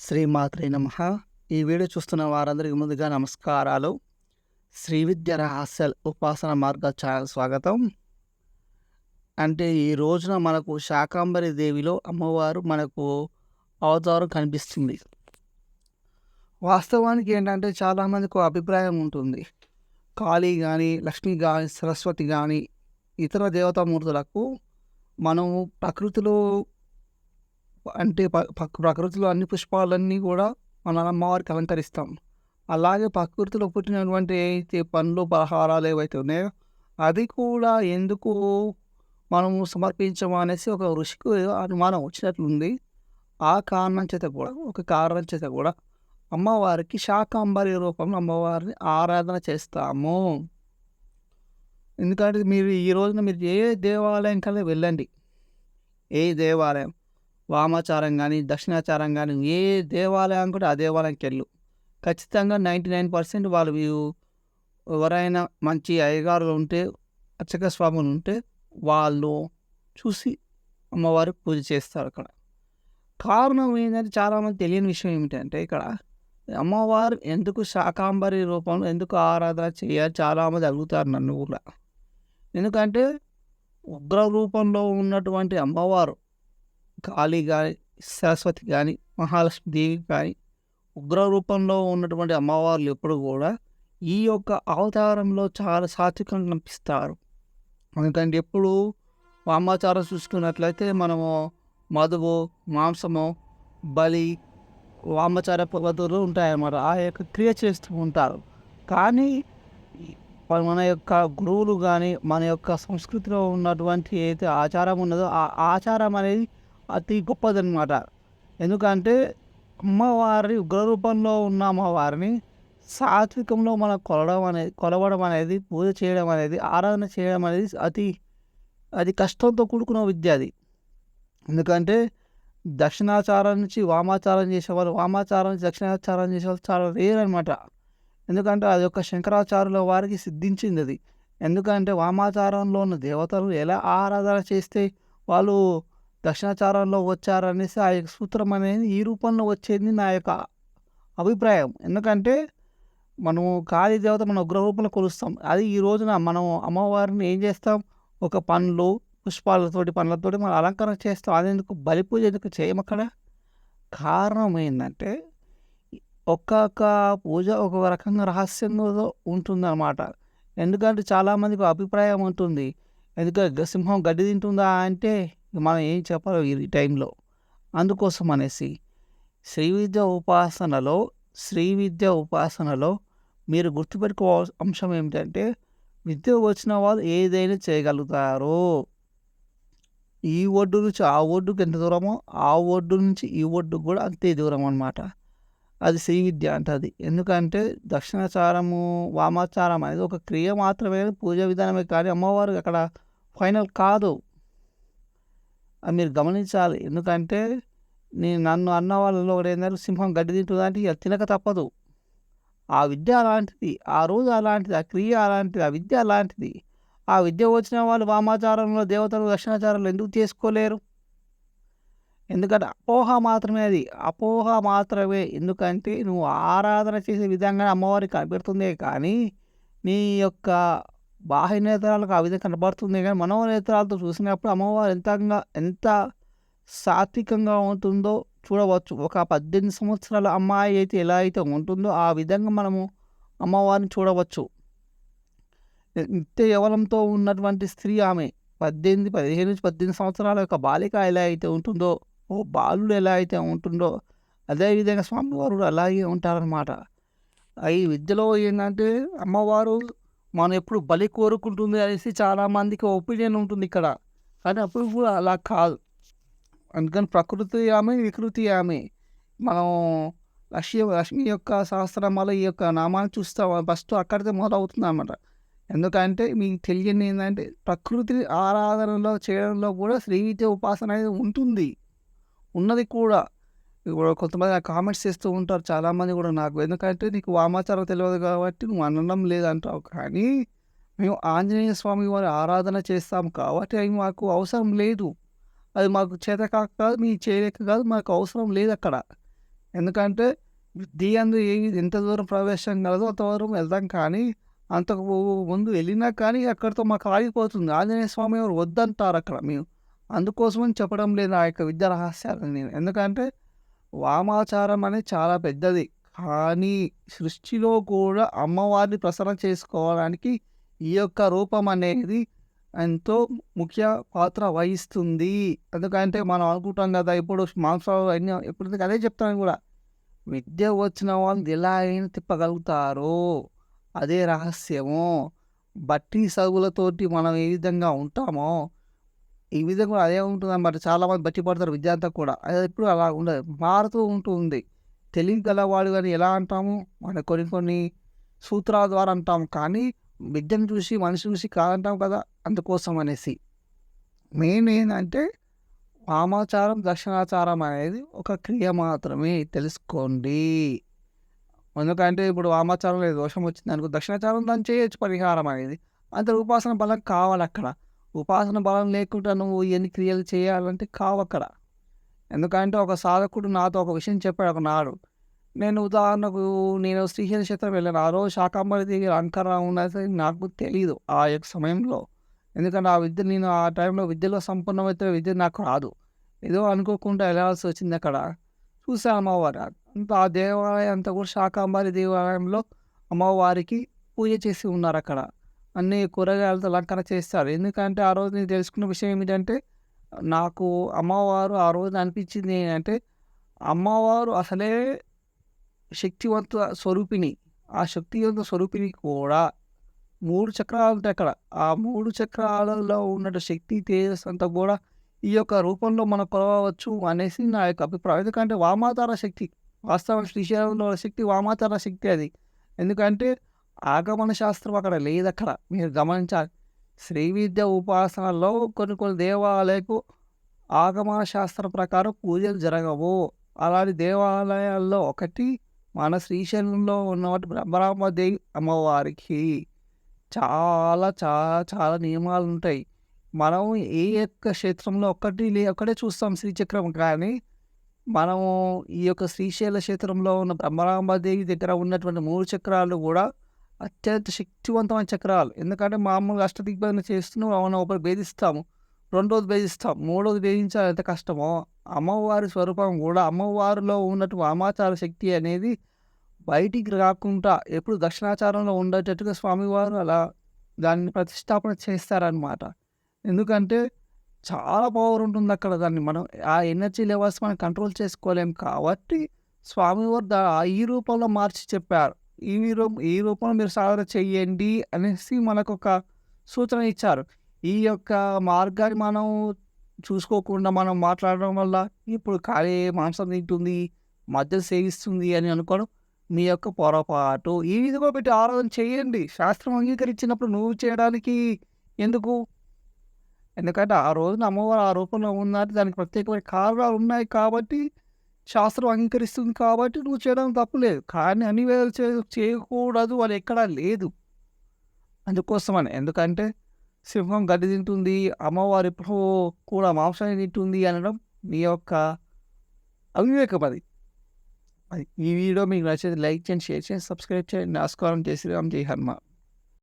శ్రీమాత్రే నమ. ఈ వీడియో చూస్తున్న వారందరికీ ముందుగా నమస్కారాలు. శ్రీ విద్య రహస్యాల ఉపాసన మార్గ ఛానల్ స్వాగతం. అంటే ఈ రోజున మనకు శాకాంబరి దేవిలో అమ్మవారు మనకు అవతారం కనిపిస్తుంది. వాస్తవానికి ఏంటంటే చాలామందికి అభిప్రాయం ఉంటుంది. కాళీ కానీ లక్ష్మి కానీ సరస్వతి కానీ ఇతర దేవతామూర్తులకు మనము ప్రకృతిలో అంటే ప- ప్రకృతిలో అన్ని పుష్పాలన్నీ కూడా మన అమ్మవారికి అలంకరిస్తాం. అలాగే ప్రకృతిలో పుట్టినటువంటి ఏవైతే పండ్లు పలహారాలు ఏవైతే ఉన్నాయో అది కూడా ఎందుకు మనము సమర్పించము అనేసి ఒక ఋషికి అనుమానం వచ్చినట్లుంది. ఆ కారణం చేత కూడా ఒక కారణం చేత కూడా అమ్మవారికి శాకాంబరి రూపంలో అమ్మవారిని ఆరాధన చేస్తాము. ఎందుకంటే మీరు ఈ రోజున మీరు ఏ దేవాలయం కల్లా వెళ్ళండి. ఏ దేవాలయం? వామాచారం కానీ దక్షిణాచారం కానీ ఏ దేవాలయం కూడా ఆ దేవాలయంకి వెళ్ళు. ఖచ్చితంగా నైంటీ నైన్ పర్సెంట్ వాళ్ళు ఎవరైనా మంచి అయ్యగారులు ఉంటే అర్చక స్వాములు ఉంటే వాళ్ళు చూసి అమ్మవారి పూజ చేస్తారు అక్కడ. కారణం ఏంటంటే చాలామంది తెలియని విషయం ఏమిటంటే ఇక్కడ అమ్మవారు ఎందుకు శాకాంబరి రూపంలో ఎందుకు ఆరాధన చేయాలి చాలామంది అడుగుతారు నన్ను కూడా. ఎందుకంటే ఉగ్ర రూపంలో ఉన్నటువంటి అమ్మవారు కాళీ కానీ సరస్వతి కానీ మహాలక్ష్మి దేవి కానీ ఉగ్ర రూపంలో ఉన్నటువంటి అమ్మవార్లు ఎప్పుడు కూడా ఈ యొక్క అవతారంలో చాలా సాత్వికంగా కనిపిస్తారు. ఎందుకంటే ఎప్పుడు వామాచారం చూసుకున్నట్లయితే మనము మధువు మాంసము బలి వామాచార పద్ధతులు ఉంటాయన్నమాట. ఆ యొక్క క్రియ చేస్తూ ఉంటారు. కానీ మన- మన యొక్క గురువులు కానీ మన యొక్క సంస్కృతిలో ఉన్నటువంటి ఏదైతే ఆచారం ఉన్నదో ఆ ఆచారం అనేది అతి గొప్పదనమాట ఎందుకంటే అమ్మవారి ఉగ్రరూపంలో ఉన్న అమ్మవారిని సాత్వికంలో మనం కొలవడం అనేది కొలవడం అనేది పూజ చేయడం అనేది ఆరాధన చేయడం అనేది అతి అది కష్టంతో కూడుకున్న విద్య అది. ఎందుకంటే దక్షిణాచారం నుంచి వామాచారం చేసేవాళ్ళు వామాచారం నుంచి దక్షిణాచారం చేసేవాళ్ళు చాలా రేర్ అనమాట ఎందుకంటే అది ఒక శంకరాచార్యుల వారికి సిద్ధించింది అది. ఎందుకంటే వామాచారంలో ఉన్న దేవతలు ఎలా ఆరాధన చేస్తే వాళ్ళు దక్షిణాచారంలో వచ్చారనేసి ఆ యొక్క సూత్రం అనేది ఈ రూపంలో వచ్చేది నా యొక్క అభిప్రాయం. ఎందుకంటే మనము కాళీ దేవత మన ఉగ్ర రూపంలో కొలుస్తాం. అది ఈ రోజున మనం అమ్మవారిని ఏం చేస్తాం? ఒక పండ్లు పుష్పాలతోటి పండ్లతోటి మనం అలంకరణ చేస్తాం. అది ఎందుకు బలి ఎందుకు చేయమక్కడ కారణం ఏంటంటే ఒక్కొక్క పూజ ఒక్కొక్క రకంగా రహస్యంగా ఉంటుందన్నమాట. ఎందుకంటే చాలామందికి అభిప్రాయం ఉంటుంది. ఎందుకంటే సింహం గడ్డి తింటుందా అంటే మనం ఏం చెప్పాలో ఈ టైంలో. అందుకోసం అనేసి శ్రీ విద్య ఉపాసనలో శ్రీ విద్య ఉపాసనలో మీరు గుర్తుపెట్టుకో అంశం ఏమిటంటే విద్య వచ్చిన వాళ్ళు ఏదైనా చేయగలుగుతారు. ఈ ఒడ్డు నుంచి ఆ ఒడ్డుకి ఎంత దూరమో ఆ ఒడ్డు నుంచి ఈ ఒడ్డుకు కూడా అంతే దూరం అన్నమాట. అది శ్రీ విద్య అంటది. ఎందుకంటే దక్షిణాచారము వామాచారం అనేది ఒక క్రియ మాత్రమే పూజ విధానమే కానీ అమ్మవారు అక్కడ ఫైనల్ కాదు. మీరు గమనించాలి. ఎందుకంటే నేను నన్ను అన్న వాళ్ళలో ఒకటి ఏంటంటే సింహం గడ్డి తింటుందంటే ఇక తినక తప్పదు. ఆ విద్య అలాంటిది. ఆ రోజు అలాంటిది. ఆ క్రియ అలాంటిది. ఆ విద్య అలాంటిది. ఆ విద్య వచ్చిన వాళ్ళు వామాచారంలో దేవతలు దక్షిణాచారంలో ఎందుకు చేసుకోలేరు? ఎందుకంటే అపోహ మాత్రమే అది. అపోహ మాత్రమే. ఎందుకంటే నువ్వు ఆరాధన చేసే విధంగా అమ్మవారికి కనిపెడుతుందే కానీ నీ యొక్క బాహ్య నేత్రాలకు ఆ విధంగా కనబడుతుంది. కానీ మనోనేత్రాలతో చూసినప్పుడు అమ్మవారు ఎంతగా ఎంత సాత్వికంగా ఉంటుందో చూడవచ్చు. ఒక పద్దెనిమిది సంవత్సరాల అమ్మాయి అయితే ఎలా అయితే ఉంటుందో ఆ విధంగా మనము అమ్మవారిని చూడవచ్చు. నిత్య యవనంతో ఉన్నటువంటి స్త్రీ ఆమె పద్దెనిమిది పదిహేను నుంచి పద్దెనిమిది సంవత్సరాల యొక్క బాలిక ఎలా అయితే ఉంటుందో ఓ బాలుడు ఎలా అయితే ఉంటుందో అదేవిధంగా స్వామివారు అలాగే ఉంటారనమాట ఈ విద్యలో ఏంటంటే అమ్మవారు మనం ఎప్పుడు బలి కోరుకుంటుంది అనేసి చాలామందికి ఒపీనియన్ ఉంటుంది ఇక్కడ. కానీ అప్పుడు కూడా అలా కాదు. అందుకని ప్రకృతి ఆమె వికృతి ఆమె. మనం లక్ష్మి లక్ష్మి యొక్క సహస్రమాల ఈ యొక్క నామాన్ని చూస్తాం. ఫస్ట్ అక్కడితే మొదలవుతుంది అన్నమాట ఎందుకంటే మీకు తెలియని ఏంటంటే ప్రకృతి ఆరాధనలో చేయడంలో కూడా శ్రీవిద్య ఉపాసన అనేది ఉంటుంది. ఉన్నది కూడా. ఇప్పుడు కొంతమంది నాకు కామెంట్స్ చేస్తూ ఉంటారు. చాలామంది కూడా నాకు. ఎందుకంటే నీకు వామాచారం తెలియదు కాబట్టి నువ్వు అనడం లేదంటావు. కానీ మేము ఆంజనేయ స్వామి వారి ఆరాధన చేస్తాం కాబట్టి అవి మాకు అవసరం లేదు. అది మాకు చేత కాక కాదు మీ చేయలేక కాదు మాకు అవసరం లేదు అక్కడ. ఎందుకంటే విద్య అందు ఏ ఎంత దూరం ప్రవేశం కలదో అంతవరకు వెళ్దాం కానీ అంతకు ముందు వెళ్ళినా కానీ అక్కడితో మాకు ఆగిపోతుంది. ఆంజనేయ స్వామి వారు వద్దంటారు అక్కడ. మేము అందుకోసమని చెప్పడం లేదు ఆ యొక్క విద్యా రహస్యాలు నేను. ఎందుకంటే వామాచారం అనేది చాలా పెద్దది. కానీ సృష్టిలో కూడా అమ్మవారిని ప్రసరణ చేసుకోవడానికి ఈ యొక్క రూపం అనేది ఎంతో ముఖ్య పాత్ర వహిస్తుంది. ఎందుకంటే మనం అనుకుంటాం కదా ఇప్పుడు మాంసాలు అన్ని ఎప్పుడు అదే చెప్తాను కూడా విద్య వచ్చిన వాళ్ళు ఎలా అయినా తిప్పగలుగుతారు అదే రహస్యము. బట్టి సదువులతోటి మనం ఏ విధంగా ఉంటామో ఈ విధంగా అదే ఉంటుంది అన్నమాట చాలామంది బట్టి పడతారు విద్యార్థులకు కూడా. అది ఎప్పుడు అలా ఉండదు మారుతూ ఉంటుంది తెలివి గలవాడు అని ఎలా అంటాము? మన కొన్ని కొన్ని సూత్రాల ద్వారా అంటాము. కానీ విద్యను చూసి మనిషి చూసి కాదంటాం కదా? అందుకోసం అనేసి. మెయిన్ ఏంటంటే వామాచారం దక్షిణాచారం అనేది ఒక క్రియ మాత్రమే. తెలుసుకోండి. ఎందుకంటే ఇప్పుడు వామాచారం లేదు దోషం వచ్చింది అనుకో దక్షిణాచారం దాన్ని చేయొచ్చు పరిహారం అనేది. అంత ఉపాసన బలం కావాలి అక్కడ. ఉపాసన బలం లేకుండా నువ్వు ఎన్ని క్రియలు చేయాలంటే కావు అక్కడ. ఎందుకంటే ఒక సాధకుడు నాతో ఒక విషయం చెప్పాడు ఒక నాడు. నేను ఉదాహరణకు నేను శ్రీశైల క్షేత్రం వెళ్ళాను. ఆ రోజు శాకాంబరి దగ్గర అంకరా ఉన్నది నాకు తెలియదు ఆ యొక్క సమయంలో. ఎందుకంటే ఆ విద్య నేను ఆ టైంలో విద్యలో సంపూర్ణమైతే విద్య నాకు రాదు. ఏదో అనుకోకుండా వెళ్ళాల్సి వచ్చింది అక్కడ. చూసాను అమ్మవారు. అంత ఆ దేవాలయం అంతా కూడా శాకాంబరి దేవాలయంలో అమ్మవారికి పూజ చేసి ఉన్నారు అక్కడ. అన్ని కూరగాయలతో అలంకరణ చేస్తారు. ఎందుకంటే ఆ రోజు నేను తెలుసుకున్న విషయం ఏమిటంటే నాకు అమ్మవారు ఆ రోజు అనిపించింది ఏంటంటే అమ్మవారు అసలే శక్తివంత స్వరూపిణి. ఆ శక్తివంత స్వరూపిణి కూడా మూడు చక్రాలు ఉంటాయి అక్కడ. ఆ మూడు చక్రాలలో ఉన్న శక్తి తేజస్ అంతా కూడా ఈ యొక్క రూపంలో మనం కొలవచ్చు అనేసి నా యొక్క అభిప్రాయం. ఎందుకంటే వామాతార శక్తి వాస్తవం శ్రీశైలంలో శక్తి వామాతార శక్తి అది. ఎందుకంటే ఆగమన శాస్త్రం అక్కడ లేదు అక్కడ మీరు గమనించాలి శ్రీ విద్య ఉపాసనలో కొన్ని కొన్ని దేవాలయకు ఆగమన శాస్త్రం ప్రకారం పూజలు జరగవు. అలాంటి దేవాలయాల్లో ఒకటి మన శ్రీశైలంలో ఉన్నవాటి బ్రహ్మరామదేవి అమ్మవారికి. చాలా చాలా చాలా నియమాలు ఉంటాయి. మనం ఏ యొక్క క్షేత్రంలో ఒక్కటి లే ఒక్కటే చూస్తాం శ్రీచక్రం కానీ మనము ఈ యొక్క శ్రీశైల క్షేత్రంలో ఉన్న బ్రహ్మరాంబాదేవి దగ్గర ఉన్నటువంటి మూడు చక్రాలు కూడా అత్యంత శక్తివంతమైన చక్రాలు. ఎందుకంటే మామూలుగా అష్టదిగ్బంధన చేస్తున్నాం మనం ఒకటి భేదిస్తాము. రెండోది భేదిస్తాం మూడోది భేదించాలి ఎంత కష్టమో అమ్మవారి స్వరూపం కూడా. అమ్మవారిలో ఉన్నట్టు వామాచార శక్తి అనేది బయటికి రాకుండా ఎప్పుడు దక్షిణాచారంలో ఉండేటట్టుగా స్వామివారు అలా దాన్ని ప్రతిష్టాపన చేస్తారనమాట ఎందుకంటే చాలా పవర్ ఉంటుంది అక్కడ దాన్ని. మనం ఆ ఎనర్జీ లెవెల్స్ మనం కంట్రోల్ చేసుకోలేం కాబట్టి స్వామివారు దా ఈ రూపంలో మార్చి చెప్పారు. ఈ రూపం ఈ రూపంలో మీరు సాధన చెయ్యండి అనేసి మనకు ఒక సూచన ఇచ్చారు. ఈ యొక్క మార్గాన్ని మనం చూసుకోకుండా మనం మాట్లాడడం వల్ల ఇప్పుడు ఖాళీ మాంసం తింటుంది మధ్య సేవిస్తుంది అని అనుకోవడం మీ యొక్క పొరపాటు. ఈ విధంగా పెట్టి ఆరాధన చేయండి. శాస్త్రం అంగీకరించినప్పుడు నువ్వు చేయడానికి ఎందుకు? ఎందుకంటే ఆ రోజున అమ్మవారు ఆ రూపంలో ఉన్నది దానికి ప్రత్యేకమైన కారణాలు ఉన్నాయి కాబట్టి శాస్త్రం అంగీకరిస్తుంది కాబట్టి నువ్వు చేయడం తప్పులేదు కానీ అన్ని చే చేయకూడదు అని ఎక్కడా లేదు. అందుకోసమని. ఎందుకంటే సింహం గడ్డి తింటుంది అమ్మవారి ఎప్పుడో కూడా మాంసాన్ని తింటుంది అనడం మీ యొక్క అవివేకం అది. అది ఈ వీడియో మీకు నచ్చేది లైక్ చేయండి షేర్ చేయండి సబ్స్క్రైబ్ చేయండి. నమస్కారం. జై శ్రీరామ్ జై హనుమాన్.